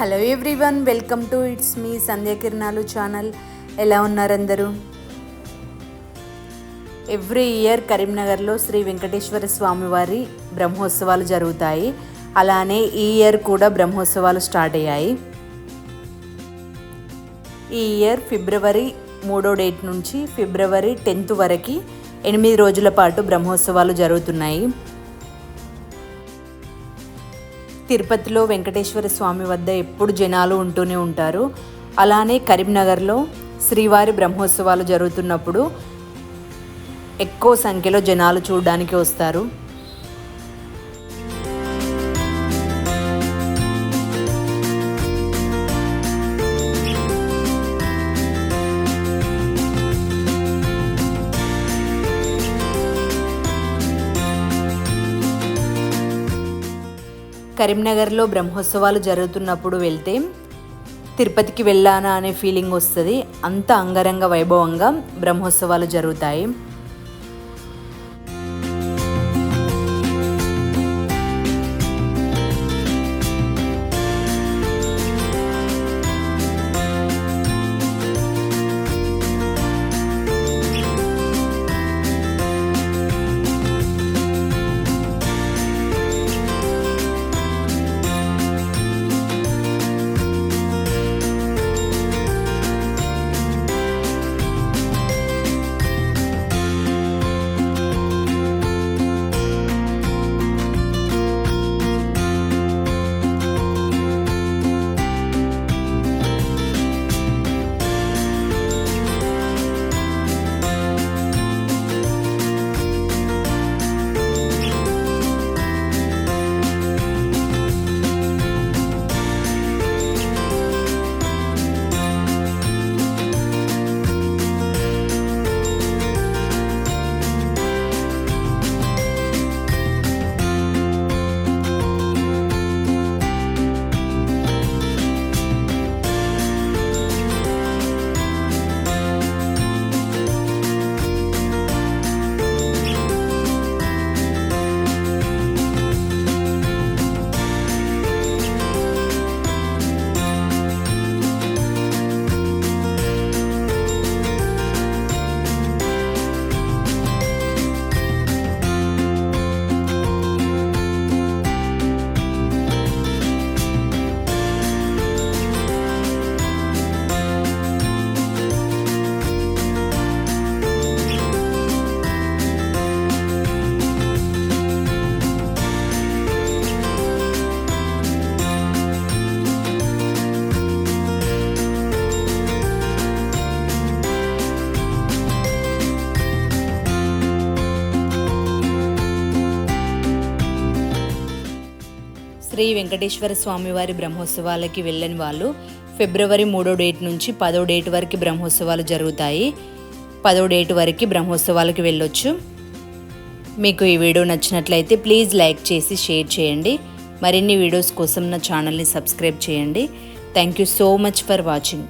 Hello everyone welcome to it's me సంధ్యాకిరణాలు channel. ఎలా ఉన్నారందరూ every year కరీంనగర్లో శ్రీ వెంకటేశ్వర స్వామివారి బ్రహ్మోత్సవాలు జరుగుతాయి. అలానే ఈ ఇయర్ కూడా బ్రహ్మోత్సవాలు స్టార్ట్ అయ్యాయి. ఈ ఇయర్ ఫిబ్రవరి మూడో డేట్ నుంచి ఫిబ్రవరి టెన్త్ వరకు ఎనిమిది రోజుల పాటు బ్రహ్మోత్సవాలు జరుగుతున్నాయి. తిరుపతిలో వెంకటేశ్వర స్వామి వద్ద ఎప్పుడు జనాలు ఉంటూనే ఉంటారు. అలానే కరీంనగర్లో శ్రీవారి బ్రహ్మోత్సవాలు జరుగుతున్నప్పుడు ఎక్కువ సంఖ్యలో జనాలు చూడడానికి వస్తారు. కరీంనగర్లో బ్రహ్మోత్సవాలు జరుగుతున్నప్పుడు వెళ్తే తిరుపతికి వెళ్ళానా అనే ఫీలింగ్ వస్తుంది. అంత అంగరంగ వైభవంగా బ్రహ్మోత్సవాలు జరుగుతాయి. శ్రీ వెంకటేశ్వర స్వామివారి బ్రహ్మోత్సవాలకి వెళ్ళని వాళ్ళు ఫిబ్రవరి మూడో డేట్ నుంచి పదో డేట్ వరకు బ్రహ్మోత్సవాలు జరుగుతాయి. పదో డేట్ వరకు బ్రహ్మోత్సవాలకి వెళ్ళొచ్చు. మీకు ఈ వీడియో నచ్చినట్లయితే ప్లీజ్ లైక్ చేసి షేర్ చేయండి. మరిన్ని వీడియోస్ కోసం నా ఛానల్ని సబ్స్క్రైబ్ చేయండి. Thank you so much for watching.